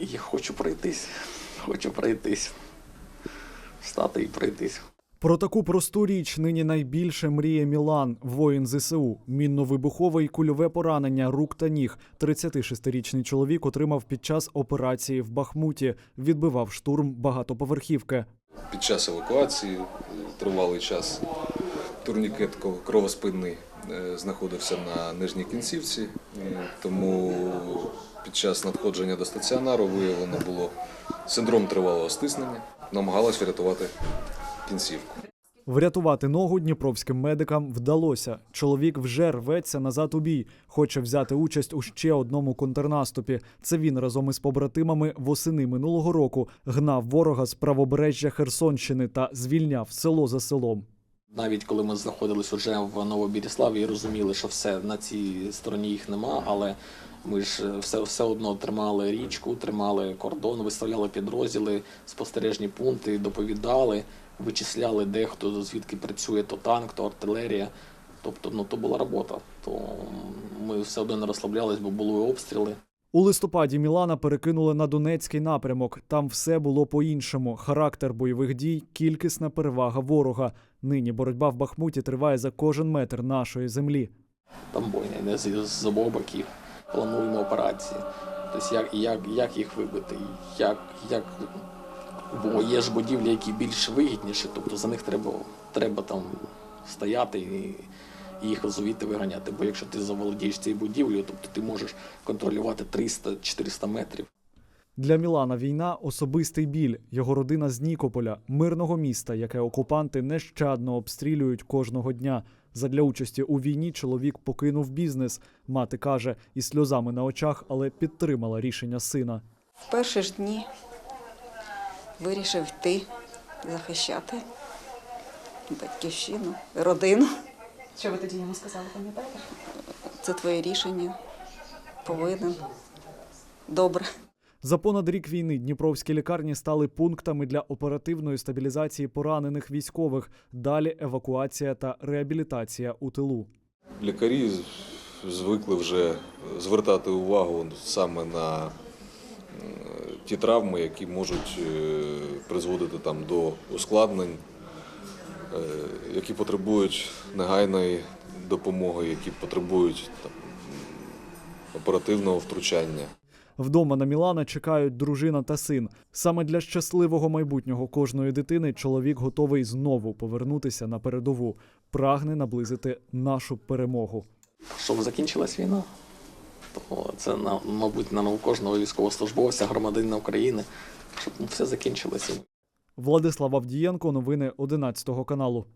і хочу пройтись. Хочу пройтись. Встати і пройтись. Про таку просту річ нині найбільше мріє Мілан, воїн ЗСУ. Мінно-вибухове і кульове поранення рук та ніг. 36-річний чоловік отримав під час операції в Бахмуті. Відбивав штурм багатоповерхівки. Під час евакуації е, тривалий час турнікет кровоспинний е, знаходився на нижній кінцівці, е, тому під час надходження до стаціонару виявлено було синдром тривалого стиснення, намагалась врятувати кінцівку. Врятувати ногу дніпровським медикам вдалося. Чоловік вже рветься назад у бій. Хоче взяти участь у ще одному контрнаступі. Це він разом із побратимами восени минулого року гнав ворога з правобережжя Херсонщини та звільняв село за селом. Навіть коли ми знаходились уже в Новобіріславі і розуміли, що все на цій стороні їх нема, але ми ж е, все, все одно тримали річку, тримали кордон, виставляли підрозділи, спостережні пункти, доповідали, вичисляли, де хто звідки працює, то танк, то артилерія. Тобто, ну то була робота. То ми все одно не розслаблялись, бо були обстріли. У листопаді Мілана перекинули на Донецький напрямок. Там все було по-іншому. Характер бойових дій, кількісна перевага ворога. Нині боротьба в Бахмуті триває за кожен метр нашої землі. Там бойня йде з, обох боків. Плануємо операції. Тобто як, як, як їх вибити, як, як... Бо є ж будівлі, які більш вигідніші, тобто за них треба, треба там стояти і їх звідти виганяти. Бо якщо ти заволодієш цією будівлею, тобто ти можеш контролювати 300-400 метрів. Для Мілана війна особистий біль. Його родина з Нікополя, мирного міста, яке окупанти нещадно обстрілюють кожного дня. Задля участі у війні чоловік покинув бізнес. Мати каже, із сльозами на очах, але підтримала рішення сина. В перші ж дні вирішив йти захищати батьківщину, родину. Що ви тоді йому сказали, пам'ятаєте? Це твоє рішення. Повинен. Добре. За понад рік війни дніпровські лікарні стали пунктами для оперативної стабілізації поранених військових. Далі евакуація та реабілітація у тилу. Лікарі звикли вже звертати увагу саме на е, ті травми, які можуть е, призводити там до ускладнень, е, які потребують негайної допомоги, які потребують там, оперативного втручання. Вдома на Мілана чекають дружина та син. Саме для щасливого майбутнього кожної дитини чоловік готовий знову повернутися на передову, прагне наблизити нашу перемогу. Щоб закінчилась війна, то це, на- мабуть, нам у кожного військовослужбовця, громадянина України, щоб все закінчилося. Владислав Авдієнко, новини 11 каналу.